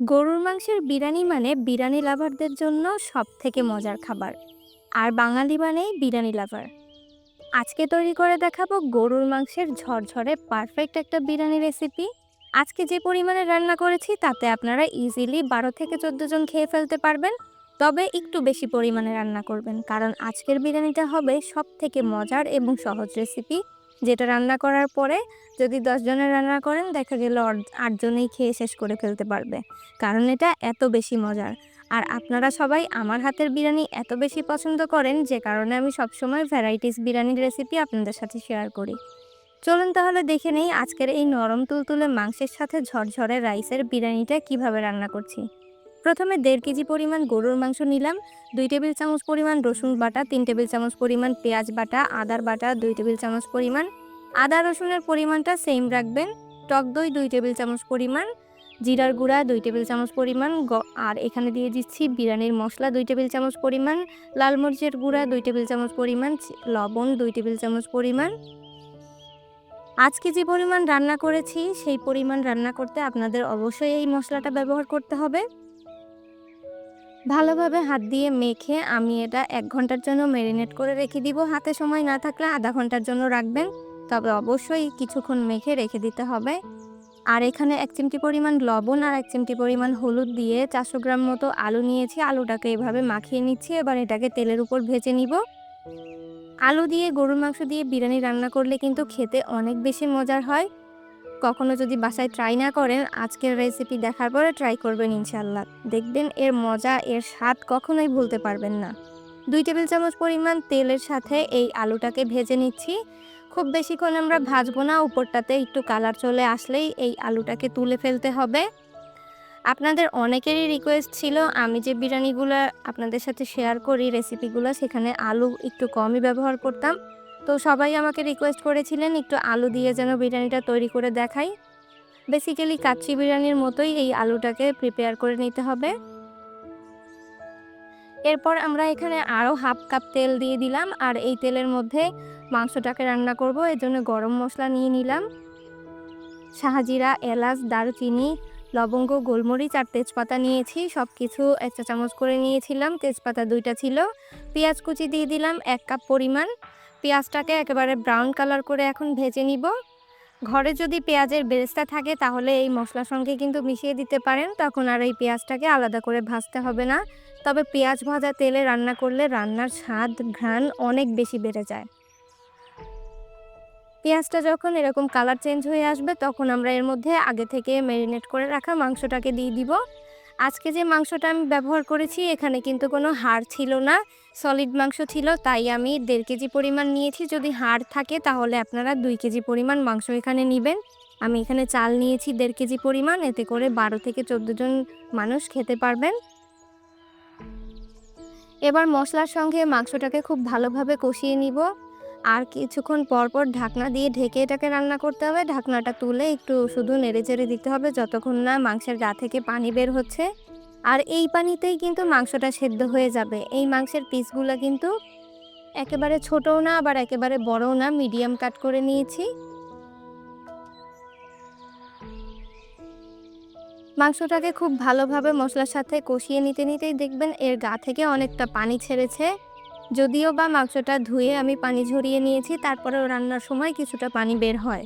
গরুর মাংসের বিরিয়ানি মানে বিরিয়ানি লাভারদের জন্য সব থেকে মজার খাবার। আর বাঙালি মানেই বিরিয়ানি লাভার। আজকে তৈরি করে দেখাবো গরুর মাংসের ঝরঝরে পারফেক্ট একটা বিরিয়ানি রেসিপি আজকে যে পরিমাণে রান্না করেছি তাতে আপনারা ইজিলি বারো থেকে চোদ্দ জন খেয়ে ফেলতে পারবেন। তবে একটু বেশি পরিমাণে রান্না করবেন, কারণ আজকের বিরিয়ানিটা হবে সব থেকে মজার এবং সহজ রেসিপি যেটা রান্না করার পরে যদি দশজনের রান্না করেন, দেখা গেল আটজনেই খেয়ে শেষ করে ফেলতে পারবে। কারণ এটা এত বেশি মজার। আর আপনারা সবাই আমার হাতের বিরিয়ানি এত বেশি পছন্দ করেন যে কারণে আমি সবসময় ভ্যারাইটিস বিরিয়ানির রেসিপি আপনাদের সাথে শেয়ার করি। চলুন তাহলে দেখে নেই আজকের এই নরম তুলতুলে মাংসের সাথে ঝরঝরে রাইসের বিরিয়ানিটা কীভাবে রান্না করছি। প্রথমে দেড় কেজি পরিমাণ গরুর মাংস নিলাম, দুই টেবিল চামচ পরিমাণ রসুন বাটা, তিন টেবিল চামচ পরিমাণ পেঁয়াজ বাটা, আদার বাটা, দুই টেবিল চামচ পরিমাণ আদা রসুনের পরিমাণটা সেম রাখবেন। টক দই দুই টেবিল চামচ পরিমাণ, জিরার গুঁড়া দুই টেবিল চামচ পরিমাণ আর এখানে দিয়ে দিচ্ছি বিরিয়ানির মশলা দুই টেবিল চামচ পরিমাণ, লাল মরিচের গুঁড়া দুই টেবিল চামচ পরিমাণ লবণ দুই টেবিল চামচ পরিমাণ। আজকে যে পরিমাণ রান্না করেছি, সেই পরিমাণ রান্না করতে আপনাদের অবশ্যই এই মশলাটা ব্যবহার করতে হবে। ভালোভাবে হাত দিয়ে মেখে আমি এটা এক ঘণ্টার জন্য ম্যারিনেট করে রেখে দিব। হাতে সময় না থাকলে আধা ঘণ্টার জন্য রাখবেন। তবে অবশ্যই কিছুক্ষণ মেখে রেখে দিতে হবে। আর এখানে এক চিমটি পরিমাণ লবণ আর এক চিমটি পরিমাণ হলুদ দিয়ে চারশো গ্রাম মতো আলু নিয়েছি। আলুটাকে এভাবে মাখিয়ে নিচ্ছি। এবার এটাকে তেলের উপর ভেজে নিব। আলু দিয়ে গরুর মাংস দিয়ে বিরিয়ানি রান্না করলে কিন্তু খেতে অনেক বেশি মজার হয়। কখনো যদি বাসায় ট্রাই না করেন, আজকের রেসিপি দেখার পরে ট্রাই করবেন ইনশাল্লাহ দেখবেন এর মজা, এর স্বাদ কখনোই ভুলতে পারবেন না। দুই টেবিল চামচ পরিমাণ তেলের সাথে এই আলুটাকে ভেজে নিচ্ছি। খুব বেশিক্ষণ আমরা ভাজবো না, উপরটাতে একটু কালার চলে আসলেই এই আলুটাকে তুলে ফেলতে হবে। আপনাদের অনেকেরই রিকোয়েস্ট ছিল, আমি যে বিরিয়ানিগুলো আপনাদের সাথে শেয়ার করি রেসিপিগুলো সেখানে আলু একটু কমই ব্যবহার করতাম। তো সবাই আমাকে রিকোয়েস্ট করেছিলেন একটু আলু দিয়ে যেন বিরিয়ানিটা তৈরি করে দেখাই। বেসিক্যালি কাচ্চি বিরিয়ানির মতোই এই আলুটাকে প্রিপেয়ার করে নিতে হবে। এরপর আমরা এখানে আরও হাফ কাপ তেল দিয়ে দিলাম, আর এই তেলের মধ্যে মাংসটাকে রান্না করব এর জন্য গরম মশলা নিয়ে নিলাম। শাহজিরা, এলাচ, দারুচিনি, লবঙ্গ, গোলমরিচ আর তেজপাতা নিয়েছি সব কিছু এক চা চামচ করে নিয়েছিলাম, তেজপাতা দুইটা ছিল। পেঁয়াজ কুচি দিয়ে দিলাম এক কাপ পরিমাণ। পেঁয়াজটাকে একেবারে ব্রাউন কালার করে এখন ভেজে নিব। ঘরে যদি পেঁয়াজের বেরেস্তা থাকে, তাহলে এই মশলার সঙ্গে কিন্তু মিশিয়ে দিতে পারেন, তখন আর এই পেঁয়াজটাকে আলাদা করে ভাজতে হবে না। তবে পেঁয়াজ ভাজা তেলে রান্না করলে রান্নার স্বাদ, ঘ্রাণ অনেক বেশি বেড়ে যায়। পেঁয়াজটা যখন এরকম কালার চেঞ্জ হয়ে আসবে, তখন আমরা এর মধ্যে আগে থেকে ম্যারিনেট করে রাখা মাংসটাকে দিয়ে দিব। আজকে যে মাংসটা আমি ব্যবহার করেছি, এখানে কিন্তু কোনো হাড় ছিল না সলিড মাংস ছিল, তাই আমি দেড় কেজি পরিমাণ নিয়েছি। যদি হাড় থাকে, তাহলে আপনারা দুই কেজি পরিমাণ মাংস এখানে নেবেন। আমি এখানে চাল নিয়েছি দেড় কেজি পরিমাণ, এতে করে বারো থেকে চোদ্দ জন মানুষ খেতে পারবেন। এবার মশলার সঙ্গে মাংসটাকে খুব ভালোভাবে কষিয়ে নিব। আর কিছুক্ষণ পর পর ঢাকনা দিয়ে ঢেকে এটাকে রান্না করতে হবে। ঢাকনাটা তুলে একটু শুধু নেড়ে চেড়ে দিতে হবে যতক্ষণ না মাংসের গা থেকে পানি বের হচ্ছে। আর এই পানিতেই কিন্তু মাংসটা সেদ্ধ হয়ে যাবে। এই মাংসের পিসগুলো কিন্তু একেবারে ছোটও না, আবার একেবারে বড়ও না, মিডিয়াম কাট করে নিয়েছি। মাংসটাকে খুব ভালোভাবে মশলার সাথে কষিয়ে নিতে নিতেই দেখবেন এর গা থেকে অনেকটা পানি ছেড়েছে। যদিও বা মাংসটা ধুয়ে আমি পানি ঝরিয়ে নিয়েছি, তারপরেও রান্নার সময় কিছুটা পানি বের হয়।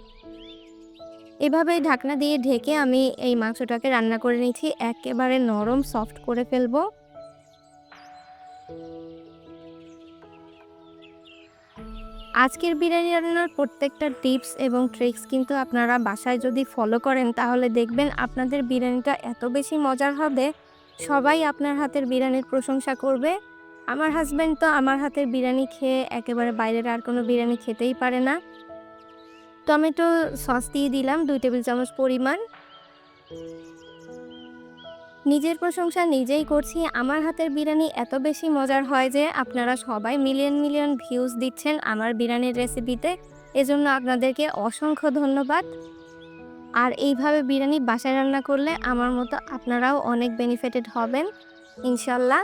এভাবেই ঢাকনা দিয়ে ঢেকে আমি এই মাংসটাকে রান্না করে নিয়েছি। একেবারে নরম, সফট করে ফেলব। আজকের বিরিয়ানি রান্নার প্রত্যেকটা টিপস এবং ট্রিক্স কিন্তু আপনারা বাসায় যদি ফলো করেন, তাহলে দেখবেন আপনাদের বিরিয়ানিটা এত বেশি মজার হবে। সবাই আপনার হাতের বিরিয়ানির প্রশংসা করবে। আমার হাজব্যান্ড তো আমার হাতের বিরিয়ানি খেয়ে একেবারে বাইরের আর কোনো বিরিয়ানি খেতেই পারে না। টমেটো সস দিয়ে দিলাম, দুই টেবিল চামচ পরিমাণ। নিজের প্রশংসা নিজেই করছি। আমার হাতের বিরিয়ানি এত বেশি মজার হয় যে আপনারা সবাই মিলিয়ন মিলিয়ন ভিউজ দিচ্ছেন আমার বিরিয়ানির রেসিপিতে এজন্য আপনাদেরকে অসংখ্য ধন্যবাদ। আর এইভাবে বিরিয়ানি বাসায় রান্না করলে আমার মতো আপনারাও অনেক বেনিফিটেড হবেন, ইনশাল্লাহ।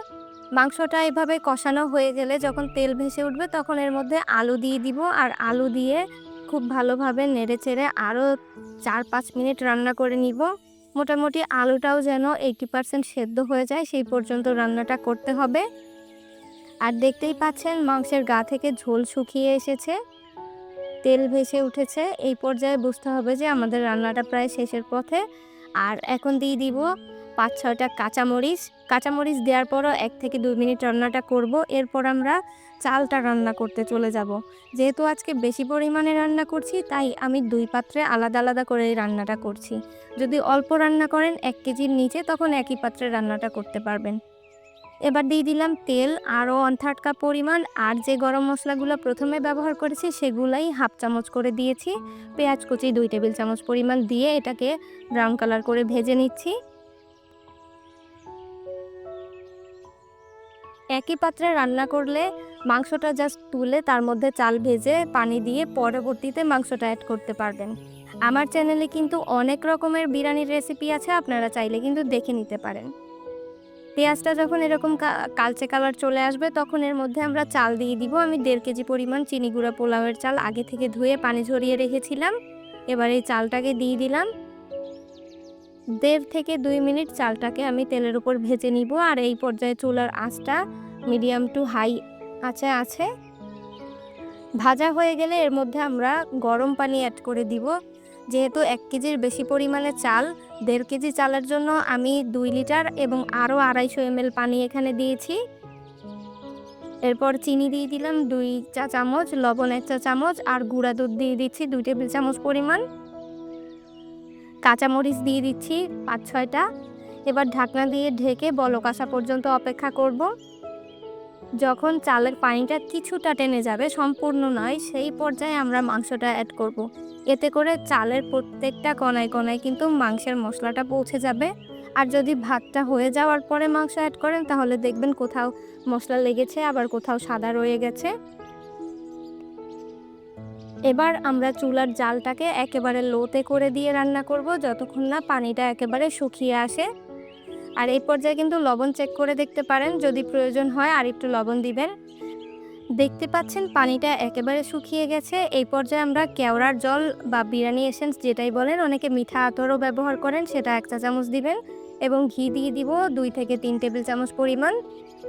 মাংসটা এভাবে কষানো হয়ে গেলে যখন তেল ভেসে উঠবে তখন এর মধ্যে আলু দিয়ে দিব। আর আলু দিয়ে খুব ভালোভাবে নেড়ে চেড়ে আরও চার পাঁচ মিনিট রান্না করে নিব। মোটামুটি আলুটাও যেন এইটি পারসেন্ট সেদ্ধ হয়ে যায় সেই পর্যন্ত রান্নাটা করতে হবে। আর দেখতেই পাচ্ছেন মাংসের গা থেকে ঝোল শুকিয়ে এসেছে। তেল ভেসে উঠেছে। এই পর্যায়ে বুঝতে হবে যে আমাদের রান্নাটা প্রায় শেষের পথে। আর এখন দিয়ে দিব পাঁচ ছয়টা কাঁচামরিচ। কাঁচামরিচ দেওয়ার পরও এক থেকে দুই মিনিট রান্নাটা করব। এরপর আমরা চালটা রান্না করতে চলে যাব। যেহেতু আজকে বেশি পরিমাণে রান্না করছি, তাই আমি দুই পাত্রে আলাদা আলাদা করে রান্নাটা করছি। যদি অল্প রান্না করেন এক কেজির নিচে, তখন একই পাত্রে রান্নাটা করতে পারবেন। এবার দিয়ে দিলাম তেল, আরও ওয়ান থার্ড কাপ পরিমাণ, আর যে গরম মশলাগুলো প্রথমে ব্যবহার করেছি, সেগুলাই হাফ চামচ করে দিয়েছি। পেঁয়াজ কুচি দুই টেবিল চামচ পরিমাণ দিয়ে এটাকে ব্রাউন কালার করে ভেজে নিচ্ছি। একই পাত্রে রান্না করলে মাংসটা জাস্ট তুলে তার মধ্যে চাল ভেজে পানি দিয়ে পরবর্তীতে মাংসটা অ্যাড করতে পারবেন। আমার চ্যানেলে কিন্তু অনেক রকমের বিরিয়ানির রেসিপি আছে, আপনারা চাইলে কিন্তু দেখে নিতে পারেন। পেঁয়াজটা যখন এরকম কালচে কালার চলে আসবে, তখন এর মধ্যে আমরা চাল দিয়ে দিব। আমি দেড় কেজি পরিমাণ চিনি গুঁড়া পোলাওয়ের চাল আগে থেকে ধুয়ে পানি ঝরিয়ে রেখেছিলাম। এবার এই চালটাকে দিয়ে দিলাম। দেড় থেকে দুই মিনিট চালটাকে আমি তেলের উপর ভেজে নিব আর এই পর্যায়ে চুলার আঁচটা মিডিয়াম টু হাই আছে আছে। ভাজা হয়ে গেলে এর মধ্যে আমরা গরম পানি অ্যাড করে দিব। যেহেতু এক কেজির বেশি পরিমাণে চাল, দেড় কেজি চালের জন্য আমি দুই লিটার এবং আরও আড়াইশো এমএল পানি এখানে দিয়েছি। এরপর চিনি দিয়ে দিলাম দুই চা চামচ লবণ এক চা চামচ আর গুঁড়া দুধ দিয়ে দিচ্ছি দুই টেবিল চামচ পরিমাণ। কাঁচামরিচ দিয়ে দিচ্ছি পাঁচ ছয়টা। এবার ঢাকনা দিয়ে ঢেকে বলক আসা পর্যন্ত অপেক্ষা করব। যখন চালের পানিটা কিছুটা টেনে যাবে, সম্পূর্ণ নয়, সেই পর্যায়ে আমরা মাংসটা অ্যাড করব। এতে করে চালের প্রত্যেকটা কণায় কণায় কিন্তু মাংসের মশলাটা পৌঁছে যাবে। আর যদি ভাতটা হয়ে যাওয়ার পরে মাংস অ্যাড করেন, তাহলে দেখবেন কোথাও মশলা লেগেছে, আবার কোথাও সাদা রয়ে গেছে। এবার আমরা চুলার জালটাকে একেবারে লোতে করে দিয়ে রান্না করব যতক্ষণ না পানিটা একেবারে শুকিয়ে আসে। আর এই পর্যায়ে কিন্তু লবণ চেক করে দেখতে পারেন, যদি প্রয়োজন হয় আর একটু লবণ দিবেন। দেখতে পাচ্ছেন পানিটা একেবারে শুকিয়ে গেছে। এই পর্যায়ে আমরা কেওড়ার জল বা বিরিয়ানি এসেন্স যেটাই বলেন, অনেকে মিঠা আতরও ব্যবহার করেন, সেটা এক চা চামচ দিবেন এবং ঘি দিয়ে দিব দুই থেকে তিন টেবিল চামচ পরিমাণ।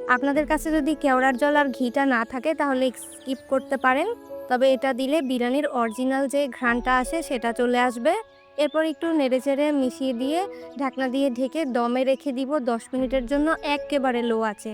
আপনাদের কাছে যদি কেওড়ার জল আর ঘিটা না থাকে তাহলে স্কিপ করতে পারেন। তবে এটা দিলে বিরিয়ানির অরিজিনাল যে ঘ্রাণটা আসে সেটা চলে আসবে। এরপর একটু নেড়ে চেড়ে মিশিয়ে দিয়ে ঢাকনা দিয়ে ঢেকে দমে রেখে দিব। দশ মিনিটের জন্য একেবারে লো আছে।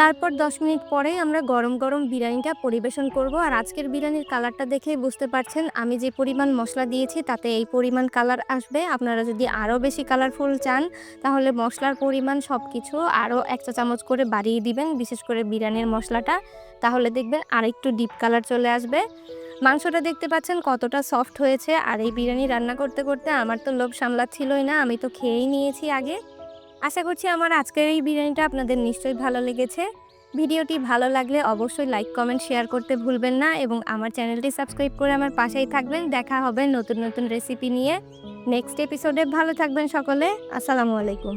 তারপর দশ মিনিট পরেই আমরা গরম গরম বিরিয়ানিটা পরিবেশন করব। আর আজকের বিরিয়ানির কালারটা দেখেই বুঝতে পারছেন, আমি যে পরিমাণ মশলা দিয়েছি তাতে এই পরিমাণ কালার আসবে। আপনারা যদি আরও বেশি কালারফুল চান, তাহলে মশলার পরিমাণ সব কিছু আরও এক চা চামচ করে বাড়িয়ে দিবেন, বিশেষ করে বিরিয়ানির মশলাটা। তাহলে দেখবেন আরেকটু ডিপ কালার চলে আসবে। মাংসটা দেখতে পাচ্ছেন কতটা সফট হয়েছে। আর এই বিরিয়ানি রান্না করতে করতে আমার তো লোভ সামলাচ্ছিলই না, আমি তো খেয়েই নিয়েছি আগে। আশা করছি আমার আজকের এই বিরিয়ানিটা আপনাদের নিশ্চয়ই ভালো লেগেছে। ভিডিওটি ভালো লাগলে অবশ্যই লাইক, কমেন্ট, শেয়ার করতে ভুলবেন না এবং আমার চ্যানেলটি সাবস্ক্রাইব করে আমার পাশেই থাকবেন। দেখা হবে নতুন নতুন রেসিপি নিয়ে। নেক্সট এপিসোডে ভালো থাকবেন সকলে। আসসালামু আলাইকুম।